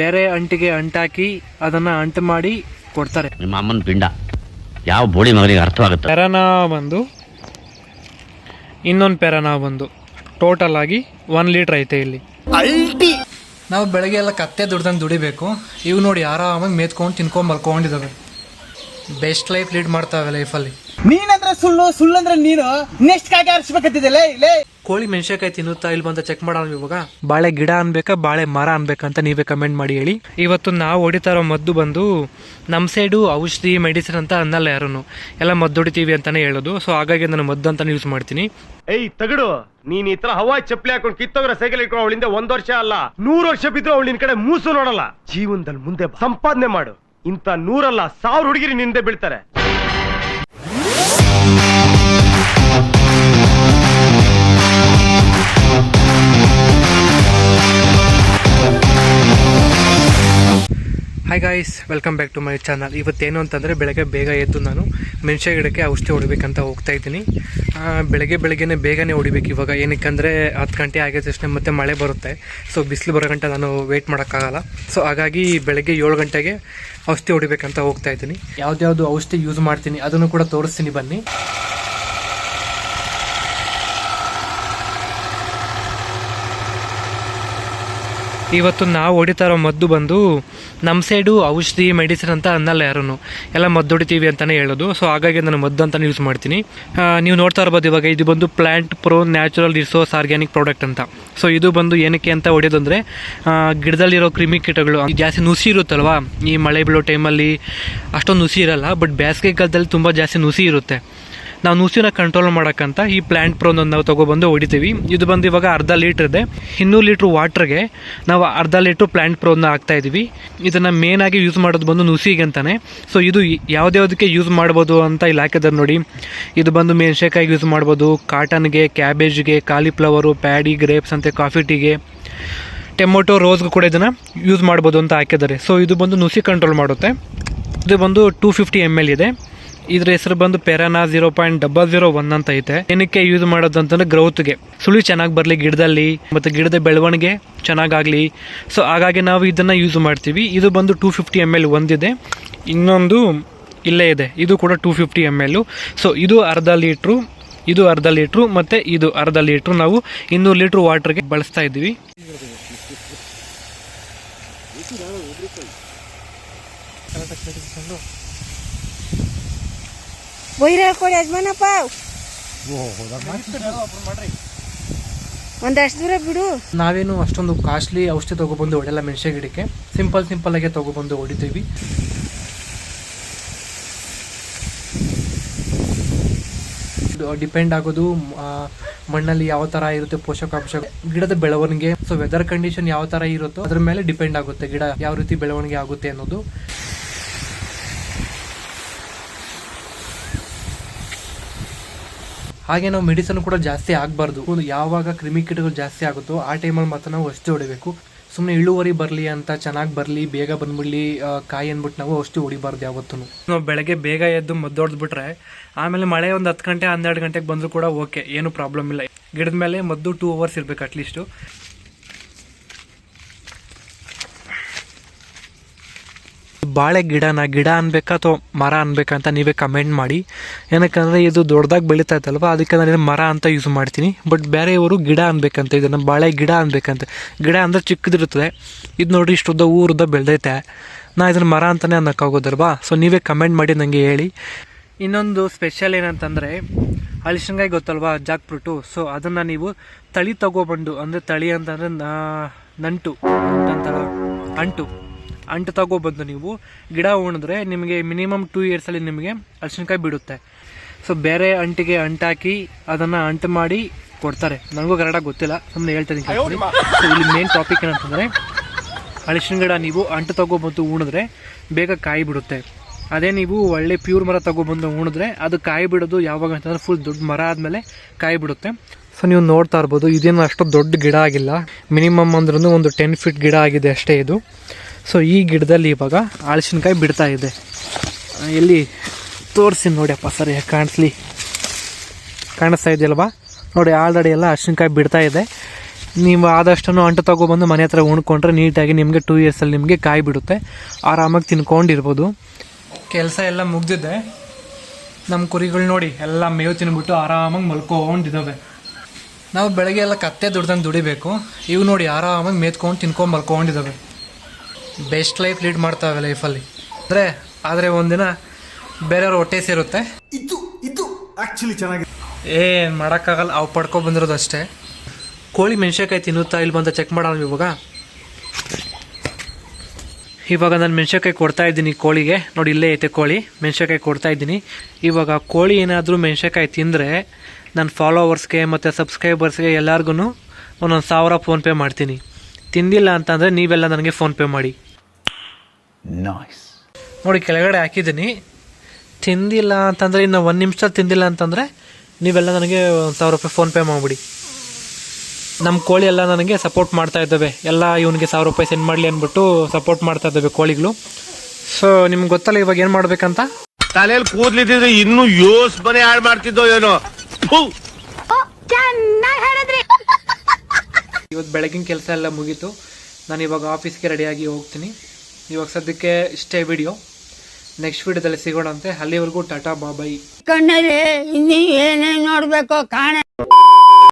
ಬೇರೆ ಅಂಟಿಗೆ ಅಂಟಾಕಿ ಅದನ್ನ ಅಂಟು ಮಾಡಿ ಕೊಡ್ತಾರೆ. ನಿಮ್ಮ ಅಮ್ಮನ ಪಿಂಡ. ಯಾವ ಬೋಳಿ ಮಗನಿಗೆ ಅರ್ಥವಾಗುತ್ತೆ? ಪೆರನಾ ಬಂದು ಇನ್ನೊಂದು ಪೆರನಾ ಬಂದು ಟೋಟಲ್ ಆಗಿ ಒನ್ ಲೀಟ್ರ್ ಐತೆ ಇಲ್ಲಿ. ನಾವು ಬೆಳಗ್ಗೆ ಎಲ್ಲ ಕತ್ತೆ ದುಡ್ದಂಗೆ ದುಡಿಬೇಕು. ಇವು ನೋಡಿ ಆರಾಮಾಗಿ ಮೇತ್ಕೊಂಡು ತಿನ್ಕೊಂಡು ಮಲ್ಕೊಂಡಿದ್ದಾವೆ ಬೆಸ್ಟ್ ಲೈಫ್ ಲೀಡ್ ಮಾಡ್ತಾವೆ ಲೈಫಲ್ಲಿ ನೀನಂದ್ರೆ ಸುಳ್ಳು ಸುಳ್ಳು ಅಂದ್ರೆ ನೀನು. ನೆಕ್ಸ್ಟ್ ಕಾಗೆ ಆರಿಸ್ಬೇಕಂತಿದೆ ಲೇ ಕೋಳಿ ಮೆಣಸಿನಕಾಯಿ ತಿನ್ನುತ್ತಾ ಇಲ್ಲಿ ಬಂದ ಚೆಕ್ ಮಾಡೋಣ ಇವಾಗ? ಬಾಳೆ ಗಿಡ ಅನ್ಬೇಕಾ ಬಾಳೆ ಮರ ಅನ್ಬೇಕಂತ ನೀವೇ ಕಮೆಂಟ್ ಮಾಡಿ ಹೇಳಿ. ಇವತ್ತು ನಾವು ಹೊಡಿತಾ ಇರೋ ಮದ್ದು ಬಂದು ನಮ್ಮ ಸೈಡು ಔಷಧಿ ಮೆಡಿಸಿನ್ ಅಂತ ಅನ್ನಲ್ಲ ಯಾರೂ ಎಲ್ಲ ಮದ್ದು ಹೊಡಿತೀವಿ ಅಂತಾನೆ ಹೇಳೋದು. ಸೊ ಹಾಗಾಗಿ ನಾನು ಮದ್ದು ಅಂತಾನೆ ಯೂಸ್ ಮಾಡ್ತೀನಿ. ಏಯ್ ತಗಡು. ನೀನ್ ಈ ತರ ಹವಾ ಚಪ್ಪಲಿ ಹಾಕೊಂಡು ಕಿತ್ತೋಗ್ರ ಸೈಕಲ್ ಇಟ್ಕೊಂಡು ಅವಳಿಂದ ಒಂದ್ ವರ್ಷ ಅಲ್ಲ ನೂರ್ ವರ್ಷ ಬಿದ್ರು ಅವಳಿನ ಕಡೆ ಮೂಸು ನೋಡಲ್ಲ. ಜೀವನದಲ್ಲಿ ಮುಂದೆ ಬಾ. ಸಂಪಾದನೆ ಮಾಡು. ಇಂತ ನೂರಲ್ಲ ಸಾವಿರ ಹುಡುಗಿರಿ ನಿಂದೆ ಬೀಳ್ತಾರೆ. Thank you. Hi guys welcome back to my channel ಇವತ್ತೇನು ಅಂತಂದರೆ ಬೆಳಗ್ಗೆ ಬೇಗ ಎದ್ದು ನಾನು ಮೆಣಸೆ ಗಿಡಕ್ಕೆ ಔಷಧಿ ಹೊಡಿಬೇಕಂತ ಹೋಗ್ತಾ ಇದ್ದೀನಿ. ಬೆಳಗ್ಗೆ ಬೆಳಗ್ಗೆನೇ ಬೇಗನೆ ಹೊಡಿಬೇಕು ಇವಾಗ. ಏನಕ್ಕಂದರೆ ಹತ್ತು ಗಂಟೆ ಆಗಿದ ತಕ್ಷಣ ಮತ್ತೆ ಮಳೆ ಬರುತ್ತೆ. ಸೊ ಬಿಸಿಲು ಬರೋ ಗಂಟೆ ನಾನು ವೆಯ್ಟ್ ಮಾಡೋಕ್ಕಾಗಲ್ಲ. ಸೊ ಹಾಗಾಗಿ ಬೆಳಗ್ಗೆ ಏಳು ಗಂಟೆಗೆ ಔಷಧಿ ಹೊಡಿಬೇಕಂತ ಹೋಗ್ತಾ ಇದ್ದೀನಿ. ಯಾವುದ್ಯಾವುದು ಔಷಧಿ ಯೂಸ್ ಮಾಡ್ತೀನಿ ಅದನ್ನು ಕೂಡ ತೋರಿಸ್ತೀನಿ ಬನ್ನಿ. ಇವತ್ತು ನಾವು ಹೊಡಿತಾ ಇರೋ ಮದ್ದು ಬಂದು ನಮ್ಮ ಸೈಡು ಔಷಧಿ, ಮೆಡಿಸಿನ್ ಅಂತ ಅನ್ನಲ್ಲ ಯಾರೂ ಎಲ್ಲ ಮದ್ದು ಹೊಡಿತೀವಿ ಅಂತಲೇ ಹೇಳೋದು. ಸೊ ಹಾಗಾಗಿ ನಾನು ಮದ್ದು ಅಂತಲೇ ಯೂಸ್ ಮಾಡ್ತೀನಿ. ನೀವು ನೋಡ್ತಾ ಇರ್ಬೋದು ಇವಾಗ ಇದು ಬಂದು plant pro natural resource organic product ಅಂತ. ಸೊ ಇದು ಬಂದು ಏನಕ್ಕೆ ಅಂತ ಹೊಡೆಯೋದಂದರೆ ಗಿಡದಲ್ಲಿರೋ ಕ್ರಿಮಿ ಕೀಟಗಳು ಜಾಸ್ತಿ ನುಸಿ ಇರುತ್ತಲ್ವಾ? ಈ ಮಳೆ ಬೀಳೋ ಟೈಮಲ್ಲಿ ಅಷ್ಟೊಂದು ನುಸಿ ಇರಲ್ಲ ಬಟ್ ಬೇಸಿಗೆ ಕಾಲದಲ್ಲಿ ತುಂಬ ಜಾಸ್ತಿ ನುಸಿ ಇರುತ್ತೆ. ನಾವು ನುಸಿನ ಕಂಟ್ರೋಲ್ ಮಾಡೋಕ್ಕಂತ ಈ ಪ್ಲ್ಯಾಂಟ್ ಪ್ರೋನ ನಾವು ತೊಗೊಬಂದು ಹೊಡಿತೀವಿ. ಇದು ಬಂದು ಇವಾಗ ಅರ್ಧ ಲೀಟ್ರ್ ಇದೆ. ಇನ್ನೂರು ಲೀಟ್ರ್ ವಾಟ್ರಿಗೆ ನಾವು ಅರ್ಧ ಲೀಟ್ರ್ ಪ್ಲ್ಯಾಂಟ್ ಪ್ರೋನ ಹಾಕ್ತಾ ಇದ್ದೀವಿ ಇದನ್ನು ಆಗಿ ಯೂಸ್ ಮಾಡೋದು ಬಂದು ನುಸಿಗೆ ಅಂತಾನೆ. ಸೊ ಇದು ಯಾವುದ್ಯಾವುದಕ್ಕೆ ಯೂಸ್ ಮಾಡ್ಬೋದು ಅಂತ ಇಲ್ಲಿ ನೋಡಿ. ಇದು ಬಂದು ಮೆಣಸಿನ್ಕಾಯಿಗೆ ಯೂಸ್ ಮಾಡ್ಬೋದು. ಕಾಟನ್ಗೆ ಕ್ಯಾಬೇಜ್ಗೆ ಕಾಲಿಫ್ಲವರು ಪ್ಯಾಡಿ ಗ್ರೇಪ್ಸ್ ಅಂತೆ ಕಾಫಿ ಟೀಗೆ ಟೊಮೊಟೊ ರೋಸ್ಗೂ ಕೂಡ ಇದನ್ನು ಯೂಸ್ ಮಾಡ್ಬೋದು ಅಂತ ಹಾಕಿದ್ದಾರೆ. ಸೊ ಇದು ಬಂದು ನುಸಿ ಕಂಟ್ರೋಲ್ ಮಾಡುತ್ತೆ. ಇದು ಬಂದು ಟೂ ಫಿಫ್ಟಿ ಎಂ ಎಲ್ ಇದೆ. ಇದ್ರ ಹೆಸರು ಬಂದು ಪೆರಾನಾ zero point double zero one ಅಂತ ಐತೆ. ಏನಕ್ಕೆ ಯೂಸ್ ಮಾಡೋದು ಅಂತಂದ್ರೆ ಗ್ರೌತ್ಗೆ ಸುಳಿ ಚೆನ್ನಾಗಿ ಬರಲಿ ಗಿಡದಲ್ಲಿ, ಮತ್ತು ಗಿಡದ ಬೆಳವಣಿಗೆ ಚೆನ್ನಾಗಾಗಲಿ. ಸೊ ಹಾಗಾಗಿ ನಾವು ಇದನ್ನು ಯೂಸ್ ಮಾಡ್ತೀವಿ. ಇದು ಬಂದು ಟೂ ಫಿಫ್ಟಿ ಎಂ ಎಲ್ ಒಂದಿದೆ. ಇನ್ನೊಂದು ಇಲ್ಲೇ ಇದೆ. ಇದು ಕೂಡ two fifty M L so ಇದು ಅರ್ಧ ಲೀಟ್ರು, ಇದು ಅರ್ಧ ಲೀಟ್ರು, ಮತ್ತು ಇದು ಅರ್ಧ ಲೀಟ್ರು ನಾವು ಇನ್ನೂರು ಲೀಟ್ರ್ ವಾಟ್ರಿಗೆ ಬಳಸ್ತಾ ಇದ್ದೀವಿ. ಬೈರೆ ಕೊಡಿ ಯಜಮಾನಪ್ಪ. ಒಂದಷ್ಟು ದೂರ ಬಿಡು. ನಾವೇನು ಅಷ್ಟೊಂದು ಕಾಸ್ಟ್ಲಿ ಔಷಧಿ ತಗೊಬಂದು ಹೊಡೆಯಲ್ಲ ಮೆಣಸೆ ಗಿಡಕ್ಕೆ. ಸಿಂಪಲ್ ಸಿಂಪಲ್ ಆಗಿ ತಗೊಬಂದು ಹೊಡಿತೀವಿ. ಡಿಪೆಂಡ್ ಆಗೋದು ಮಣ್ಣಲ್ಲಿ ಯಾವ ತರ ಇರುತ್ತೆ ಪೋಷಕಾಂಶ. ಗಿಡದ ಬೆಳವಣಿಗೆ, ಸೊ ವೆದರ್ ಕಂಡೀಷನ್ ಯಾವ ತರ ಇರುತ್ತೋ ಅದ್ರ ಮೇಲೆ ಡಿಪೆಂಡ್ ಆಗುತ್ತೆ ಗಿಡ ಯಾವ ರೀತಿ ಬೆಳವಣಿಗೆ ಆಗುತ್ತೆ ಅನ್ನೋದು. ಹಾಗೆ ನಾವು ಮೆಡಿಸನ್ ಕೂಡ ಜಾಸ್ತಿ ಆಗಬಾರ್ದು. ಯಾವಾಗ ಕ್ರಿಮಿಕೀಟಗಳು ಜಾಸ್ತಿ ಆಗುತ್ತೋ ಆ ಟೈಮಲ್ಲಿ ಮಾತ್ರ ನಾವು ಔಷಧಿ ಹೊಡಿಬೇಕು. ಸುಮ್ಮನೆ ಇಳುವರಿ ಬರಲಿ ಅಂತ ಚೆನ್ನಾಗಿ ಬರಲಿ, ಬೇಗ ಬಂದ್ಬಿಡ್ಲಿ ಕಾಯಿ ಅಂದ್ಬಿಟ್ಟು ನಾವು ಔಷಧಿ ಹೊಡಿಬಾರ್ದು ಯಾವತ್ತೂ ನಾವು ಬೆಳಗ್ಗೆ ಬೇಗ ಎದ್ದು ಮದ್ದು ಹೊಡೆದ್ಬಿಟ್ರೆ, ಆಮೇಲೆ ಮಳೆ ಒಂದು ಹತ್ತು ಗಂಟೆ, ಹನ್ನೆರಡು ಗಂಟೆಗೆ ಬಂದರೂ ಕೂಡ ಓಕೆ ಏನು ಪ್ರಾಬ್ಲಮ್ ಇಲ್ಲ. ಗಿಡದ ಮೇಲೆ ಮದ್ದು ಟೂ ಅವರ್ಸ್ ಇರಬೇಕು ಅಟ್ಲೀಸ್ಟು ಬಾಳೆ ಗಿಡನ, ಗಿಡ ಅನ್ಬೇಕಾ ಅಥವಾ ಮರ ಅನ್ಬೇಕಾ ಅಂತ ನೀವೇ ಕಮೆಂಟ್ ಮಾಡಿ. ಏನಕ್ಕಂದ್ರೆ ಇದು ದೊಡ್ಡದಾಗಿ ಬೆಳೀತಾ ಇತ್ತಲ್ವ ಅದಕ್ಕೆ ನಾನು ಮರ ಅಂತ ಯೂಸ್ ಮಾಡ್ತೀನಿ. ಬಟ್ ಬೇರೆಯವರು ಗಿಡ ಅನ್ಬೇಕಂತ, ಇದನ್ನು ಬಾಳೆ ಗಿಡ ಅನ್ಬೇಕಂತ. ಗಿಡ ಅಂದರೆ ಚಿಕ್ಕದಿರುತ್ತದೆ. ಇದು ನೋಡಿ ಇಷ್ಟುದ್ದ ಊರುದ್ದ ಬೆಳೆದೈತೆ. ನಾ ಇದನ್ನು ಮರ ಅಂತಲೇ ಅನ್ನೋಕ್ಕಾಗೋದಲ್ವಾ? ಸೊ ನೀವೇ ಕಮೆಂಟ್ ಮಾಡಿ ನನಗೆ ಹೇಳಿ. ಇನ್ನೊಂದು ಸ್ಪೆಷಲ್ ಏನಂತಂದರೆ ಹಳಿಶಂಗಾಯಿ ಗೊತ್ತಲ್ವಾ ಜಾಕ್ ಫ್ರೂಟು ಸೊ ಅದನ್ನು ನೀವು ತಳಿ ತಗೋಬಂಡು ಅಂದರೆ ತಳಿ ಅಂತಂದರೆ ನಂಟು ನಂತರ ಅಂಟು. ಅಂಟು ತಗೋಬಂದು ನೀವು ಗಿಡ ಉಣಿದ್ರೆ ನಿಮಗೆ ಮಿನಿಮಮ್ ಟೂ ಇಯರ್ಸಲ್ಲಿ ನಿಮಗೆ ಹಲಸಿನಕಾಯಿ ಬಿಡುತ್ತೆ. ಸೊ ಬೇರೆ ಅಂಟಿಗೆ ಅಂಟಾಕಿ ಅದನ್ನು ಅಂಟು ಮಾಡಿ ಕೊಡ್ತಾರೆ. ನನಗೂ ಕರೆಕ್ಟಾಗಿ ಗೊತ್ತಿಲ್ಲ. ಸುಮ್ಮನೆ ಹೇಳ್ತಾ ಇದ್ದೀನಿ ಕೇಳ್ಕೊಳ್ಳಿ. ಸೊ ಇಲ್ಲಿ ಮೇನ್ ಟಾಪಿಕ್ ಏನಂತಂದರೆ ಹಲಸಿನ ಗಿಡ ನೀವು ಅಂಟು ತಗೋಬಂದು ಉಣಿದ್ರೆ ಬೇಗ ಕಾಯಿ ಬಿಡುತ್ತೆ. ಅದೇ ನೀವು ಒಳ್ಳೆ ಪ್ಯೂರ್ ಮರ ತಗೊಬಂದು ಉಣಿದ್ರೆ ಅದು ಕಾಯಿ ಬಿಡೋದು ಯಾವಾಗ ಅಂತಂದ್ರೆ ಫುಲ್ ದೊಡ್ಡ ಮರ ಆದಮೇಲೆ ಕಾಯಿ ಬಿಡುತ್ತೆ. ಸೊ ನೀವು ನೋಡ್ತಾ ಇರ್ಬೋದು ಇದೇನು ಅಷ್ಟು ದೊಡ್ಡ ಗಿಡ ಆಗಿಲ್ಲ. ಮಿನಿಮಮ್ ಅಂದ್ರೂ ಒಂದು ಟೆನ್ ಫೀಟ್ ಗಿಡ ಆಗಿದೆ ಅಷ್ಟೇ ಇದು. ಸೊ ಈ ಗಿಡದಲ್ಲಿ ಇವಾಗ ಹಲಸಿನಕಾಯಿ ಬಿಡ್ತಾ ಇದೆ. ಎಲ್ಲಿ ತೋರಿಸಿ ನೋಡಿಯಪ್ಪ ಸರಿ ಕಾಣಿಸ್ಲಿ? ಕಾಣಿಸ್ತಾ ಇದೆಯಲ್ವಾ? ನೋಡಿ, ಆಲ್ರೆಡಿ ಎಲ್ಲ ಹಲಸಿನಕಾಯಿ ಬಿಡ್ತಾ ಇದೆ. ನೀವು ಆದಷ್ಟು ಅಂಟು ತಗೊಬಂದು ಮನೆ ಹತ್ರ ಉಣ್ಕೊಂಡ್ರೆ ನೀಟಾಗಿ ನಿಮಗೆ ಟೂ ಇಯರ್ಸಲ್ಲಿ ನಿಮಗೆ ಕಾಯಿ ಬಿಡುತ್ತೆ. ಆರಾಮಾಗಿ ತಿನ್ಕೊಂಡಿರ್ಬೋದು. ಕೆಲಸ ಎಲ್ಲ ಮುಗ್ದಿದೆ. ನಮ್ಮ ಕುರಿಗಳು ನೋಡಿ, ಎಲ್ಲ ಮೇವು ತಿನ್ಬಿಟ್ಟು ಆರಾಮಾಗಿ ಮಲ್ಕೊಂಡಿದ್ದಾವೆ ನಾವು ಬೆಳಗ್ಗೆ ಎಲ್ಲ ಕತ್ತೆ ದುಡ್ದಂಗೆ ದುಡಿಬೇಕು. ಇವು ನೋಡಿ ಆರಾಮಾಗಿ ಮೇತ್ಕೊಂಡು ತಿನ್ಕೊಂಡು ಮಲ್ಕೊಂಡಿದ್ದಾವೆ ಬೆಸ್ಟ್ ಲೈಫ್ ಲೀಡ್ ಮಾಡ್ತಾವೆ ಲೈಫಲ್ಲಿ. ಅಂದರೆ ಆದರೆ ಒಂದಿನ ಬೇರೆಯವ್ರ ಹೊಟ್ಟೆ ಸೇರುತ್ತೆ. ಇದು ಇದು ಆ್ಯಕ್ಚುಲಿ ಚೆನ್ನಾಗಿ ಏನು ಮಾಡೋಕ್ಕಾಗಲ್ಲ ಅವು ಪಡ್ಕೊ ಬಂದಿರೋದು ಅಷ್ಟೇ. ಕೋಳಿ ಮೆಣಸಿನ್ಕಾಯಿ ತಿನ್ನುತ್ತಾ ಇಲ್ಲಿ ಬಂದ ಚೆಕ್ ಮಾಡೋಣ ಇವಾಗ. ಇವಾಗ ನಾನು ಮೆಣಸಿನ್ಕಾಯಿ ಕೊಡ್ತಾ ಇದ್ದೀನಿ ಕೋಳಿಗೆ. ನೋಡಿ ಇಲ್ಲೇ ಐತೆ ಕೋಳಿ ಮೆಣಸಿನ್ಕಾಯಿ ಕೊಡ್ತಾ ಇದ್ದೀನಿ. ಇವಾಗ ಕೋಳಿ ಏನಾದರೂ ಮೆಣಸಿನ್ಕಾಯಿ ತಿಂದರೆ ನನ್ನ ಫಾಲೋವರ್ಸ್ಗೆ ಮತ್ತು ಸಬ್ಸ್ಕ್ರೈಬರ್ಸ್ಗೆ ಎಲ್ಲರಿಗೂ ಒಂದೊಂದು ಸಾವಿರ ಫೋನ್ಪೇ ಮಾಡ್ತೀನಿ. ತಿಂದಿಲ್ಲ ಅಂತಂದರೆ ನೀವೆಲ್ಲ ನನಗೆ ಫೋನ್ಪೇ ಮಾಡಿ. ನೋಡಿ ಕೆಳಗಡೆ ಹಾಕಿದ್ದೀನಿ. ತಿಂದಿಲ್ಲ ಅಂತಂದರೆ ಇನ್ನು ಒಂದು ನಿಮಿಷ ತಿಂದಿಲ್ಲ ಅಂತಂದರೆ ನೀವೆಲ್ಲ ನನಗೆ ಒಂದು ಸಾವಿರ ರೂಪಾಯಿ ಫೋನ್ಪೇ ಮಾಡಿಬಿಡಿ. ನಮ್ಮ ಕೋಳಿ ಎಲ್ಲ ನನಗೆ ಸಪೋರ್ಟ್ ಮಾಡ್ತಾ ಇದ್ದಾವೆ. ಎಲ್ಲ ಇವನಿಗೆ ಸಾವಿರ ರೂಪಾಯಿ ಸೆಂಡ್ ಮಾಡಲಿ ಅಂದ್ಬಿಟ್ಟು ಸಪೋರ್ಟ್ ಮಾಡ್ತಾ ಇದ್ದಾವೆ ಕೋಳಿಗಳು. ಸೊ ನಿಮ್ಗೆ ಗೊತ್ತಲ್ಲ ಇವಾಗ ಏನು ಮಾಡಬೇಕಂತ? ತಲೆಯಲ್ಲಿ ಕೂದಲಿದ್ರೆ ಇನ್ನೂ ಯೋಸ್ ಮನೆ ಹಾಳು ಮಾಡ್ತಿದ್ದೋ ಏನೋ. ಇವತ್ತು ಬೆಳಗಿನ ಕೆಲಸ ಎಲ್ಲ ಮುಗೀತು. ನಾನು ಇವಾಗ ಆಫೀಸ್ಗೆ ರೆಡಿಯಾಗಿ ಹೋಗ್ತೀನಿ. ಇವಾಗ ಸದ್ಯಕ್ಕೆ ಇಷ್ಟೇ ವಿಡಿಯೋ ನೆಕ್ಸ್ಟ್ ವಿಡಿಯೋದಲ್ಲಿ ಸಿಗೋಣಂತೆ. ಅಲ್ಲಿವರೆಗೂ ಟಾಟಾ ಬಾಬಾಯಿ ಕಣ್ಣಲ್ಲಿ ಇನ್ನೀ ಏನೇನ್ ನೋಡಬೇಕು ಕಾಣ